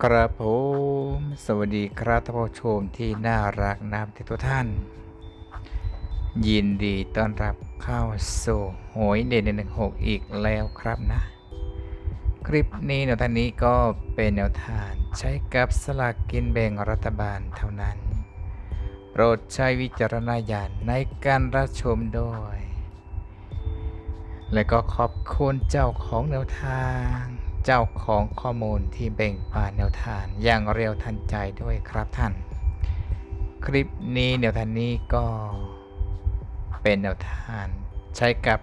ครับผมสวัสดีครับท่านผู้ชมที่น่ารักนามทุกท่าน ยินดีต้อนรับเข้าสู่หวยเด่นหนึ่งหกอีกแล้วครับนะ คลิปนี้แนวทางนี้ก็เป็นแนวทางใช้กับสลากกินแบ่งรัฐบาลเท่านั้น โปรดใช้วิจารณญาณในการรับชมด้วย และก็ขอบคุณเจ้าของแนวทาง เจ้าของข้อมูลที่แบ่งปันแนวทางอย่างเร็วทันใจด้วยครับท่าน คลิปนี้แนวทางนี้ก็เป็นแนวทางใช้กับ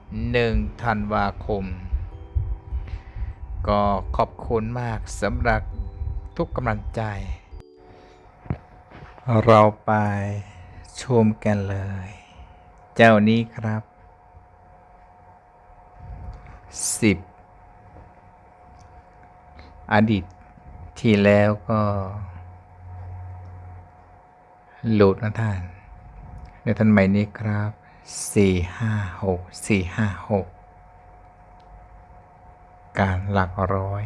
1 ธันวาคม ก็ขอบคุณมากสำหรับทุกกำลังใจ เราไปชมกันเลย เจ้านี้ครับ 10 อดีตที่แล้วก็หลุดนะท่านในท่านใหม่นี้ครับ4 5 6 4 5 6การหลักร้อย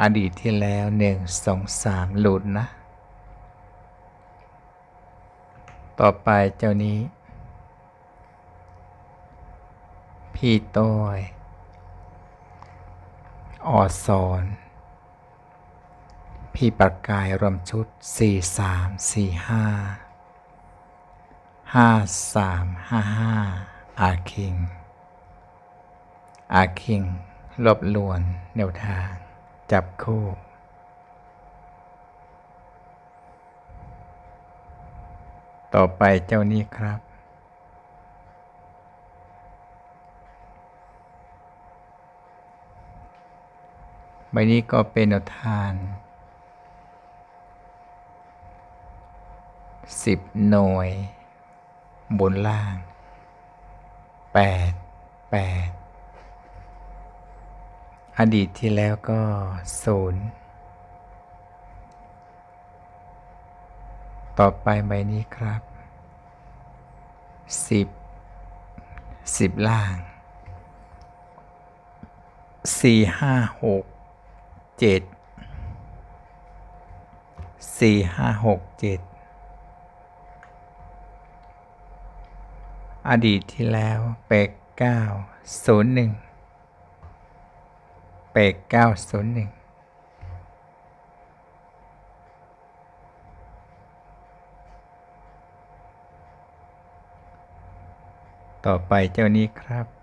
อดีตที่แล้ว1 2 3หลุดนะ ต่อไปเจ้านี้ พี่ต้อย ออซอนพี่ประกายรวมชุด 4 3 4 5 5 3 5 5 อาคิง อาคิงลบลวนแนวทาง จับคู่ต่อไปเจ้านี้ครับ ใบนี้ก็เป็นแนวทางสิบหน่วย บนล่างแปดแปดอดีตที่แล้วก็ศูนย์ต่อไปใบนี้ครับสิบสิบล่างสี่ห้าหก เจ็ดสี่ห้าหกเจ็ดอดีตที่แล้วเปกเก้าศูนย์หนึ่งเปกเก้าศูนย์หนึ่งต่อไปเจ้านี้ครับ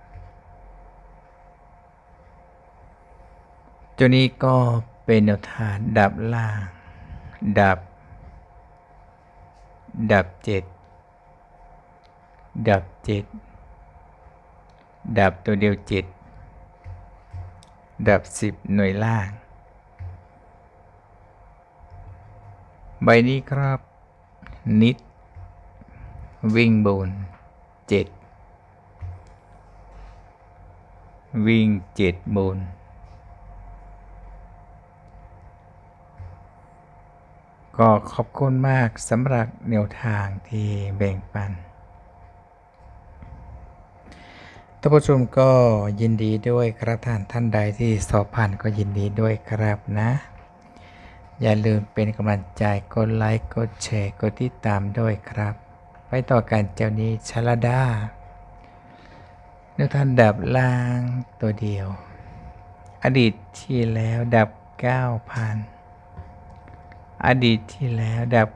ตัวนี้ก็เป็นแนวทางดับล่าง ดับ ดับเจ็ดดับเจ็ดดับตัวเดียวเจ็ดดับสิบหน่วยล่าง ใบนี้ครับ นิด วิ่งบนเจ็ดวิ่งเจ็ดบน ก็ขอบคุณมากสำหรับแนวทางที่แบ่งปันท่านผู้ชมก็ยินดีด้วยครับท่านท่านใดที่สอบผ่านก็ยินดีด้วยครับนะ อย่าลืมเป็นกำลังใจกดไลค์กดแชร์กดติดตามด้วยครับ ไปต่อกันเจ้านี้ชลดาแนวทางดับล่างตัวเดียว อดีตที่แล้วดับ 9,000 อดีตที่แล้วดับ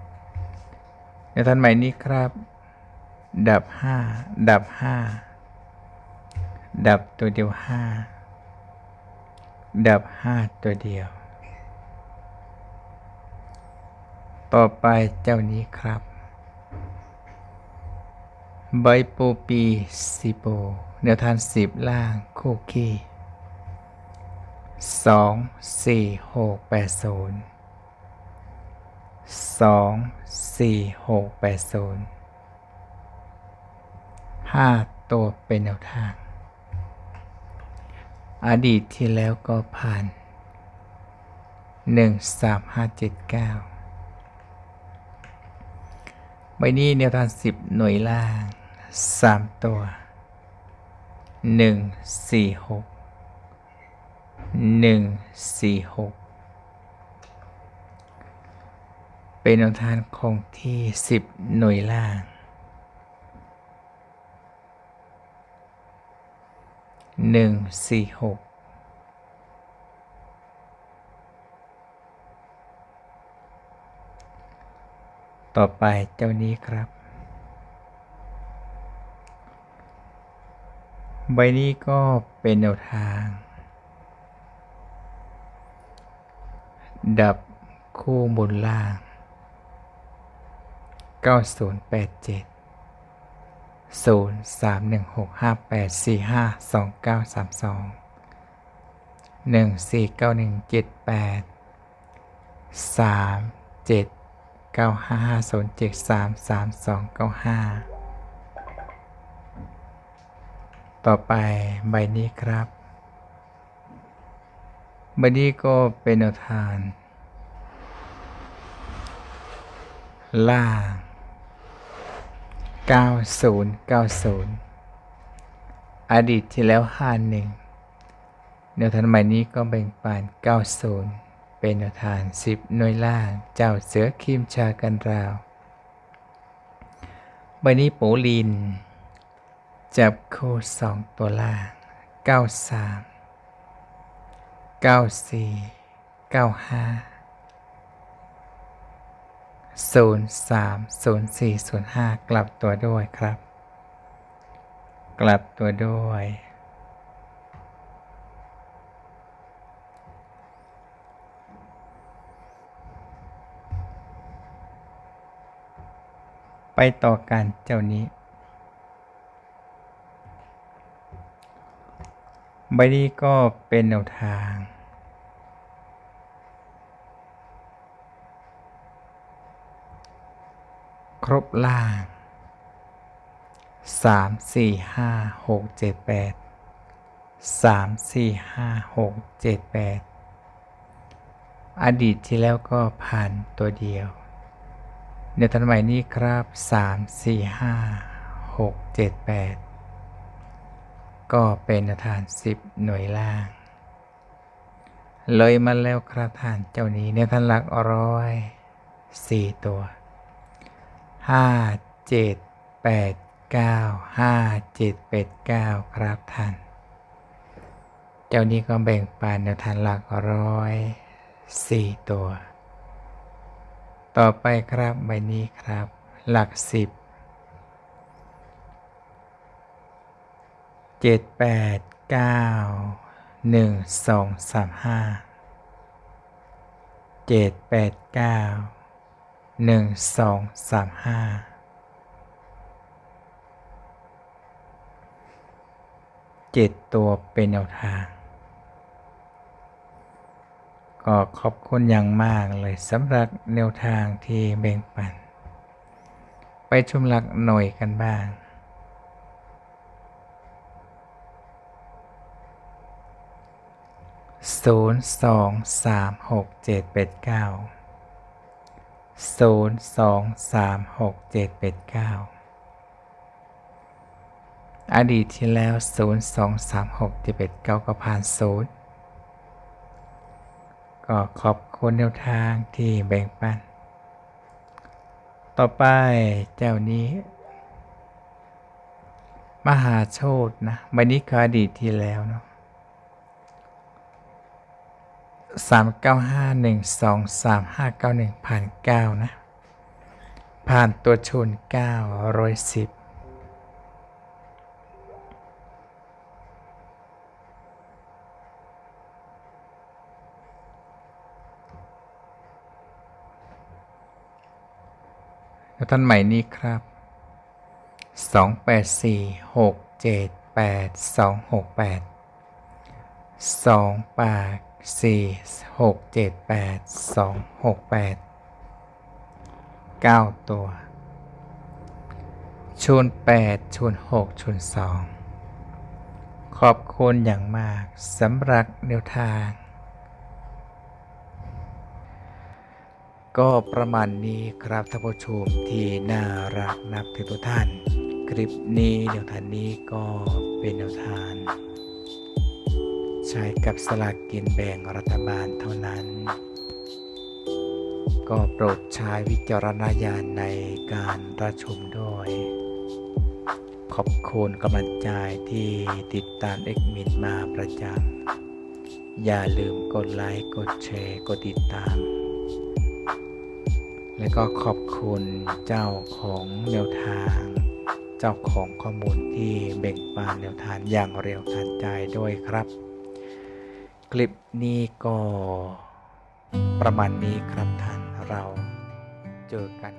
9,000ในท่านใหม่นี้ครับ ดับ 5 ดับ 5 ดับตัวเดียว 5 ดับ 5 ตัวเดียว ต่อไปเจ้านี้ครับ ใบโปปีสิโปแนวทางสิบล่างคู่คี สองสี่หกแปดศูนย์สองสี่หกแปดศูนย์ห้าตัวเป็นแนวทาง อดีตที่แล้วก็ผ่านหนึ่งสามห้าเจ็ดเก้าใบนี้แนวทางสิบหน่วยล่างสามตัวหนึ่งสี่หก หนึ่งสี่หกเป็นแนวทางคงที่สิบหน่วยล่างหนึ่งสี่หกต่อไปเจ้านี้ครับใบนี้ก็เป็นแนวทาง ดับคู่บนล่าง 9087 031658452932 149178 3795073329 5 ต่อไปใบนี้ครับ ใบนี้ก็เป็นแนวทางล่า 9090 อดีตที่แล้ว 51แนวทางใหม่นี้ก็แบ่งปัน90 เป็นแนวทาง10 หน่วยล่าง เจ้าเสือคิมชากันราวใบนี้โปลิน จับคู่สองตัวล่าง 93 94 95 03 04 05กลับตัวด้วยครับ กลับตัวด้วย ไปต่อกันเจ้านี้ใบนี้ก็เป็นแนวทาง ครบล่าง3 4 5 6 7 8 3 4 5 6 7 8อดีตที่แล้วก็ผ่านตัวเดียวในทันใหม่นี้ครับ3 4 5 6 7 8ก็เป็นแนทาน10หน่วยล่าง เลยมาแล้วครับท่านเจ้านี้ในทันหลักร้อยสี่ตัว ห้าเจ็ดแปดเก้าห้าเจ็ดแปดเก้าครับท่าน เจ้านี้ก็แบ่งปันแนวทางหลักร้อยสี่ตัว ต่อไปครับใบนี้ครับ หลักสิบเจ็ดแปดเก้าหนึ่งสองสามห้าเจ็ดแปดเก้า หนึ่งสองสามห้าเจ็ดตัวเป็นแนวทาง ก็ขอบคุณอย่างมากเลยสำหรับแนวทางที่แบ่งปัน ไปชมหลักหน่วยกันบ้างศูนย์สองสามหกเจ็ดแปดเก้า ศูนย์สองสามหกเจ็ดแปดเก้าอดีตที่แล้วศูนย์สองสามหกเจ็ดแปดเก้าก็ผ่านศูนย์ก็ขอบคุณแนวทางที่แบ่งปัน ต่อไปเจ้านี้ มหาโชตนะใบนี้คืออดีตที่แล้วเนาะ สามเก้าห้าหนึ่งสองสามห้าเก้าหนึ่งผ่านเก้านะ ผ่านตัวชนเก้าร้อยสิบแล้วท่านใหม่นี้ครับสองแปด สี่หกเจ็ดแปดสองหกแปดเก้าตัวชนแปดชนหกชนสองขอบคุณอย่างมากสำหรับแนวทาง ก็ประมาณนี้ครับท่านผู้ชมที่น่ารักนับถือทุกท่าน คลิปนี้แนวทางนี้ก็เป็นแนวทาง ชช้กับสลากกินแบ่งรัฐบาลเท่านั้น ก็โปรดใช้วิจารณญาณในการรับชมด้วย ขอบคุณกำลังใจที่ติดตามเอ็กมินมาประจำ อย่าลืมกดไลค์ กดแชร์ กดติดตาม และก็ขอบคุณเจ้าของแนวทางเจ้าของข้อมูลที่แบ่งปันแนวทางอย่างเร็วทันใจด้วยครับ ลิปนี้ก็ประมาณนี้ครับท่านเราเจอกัน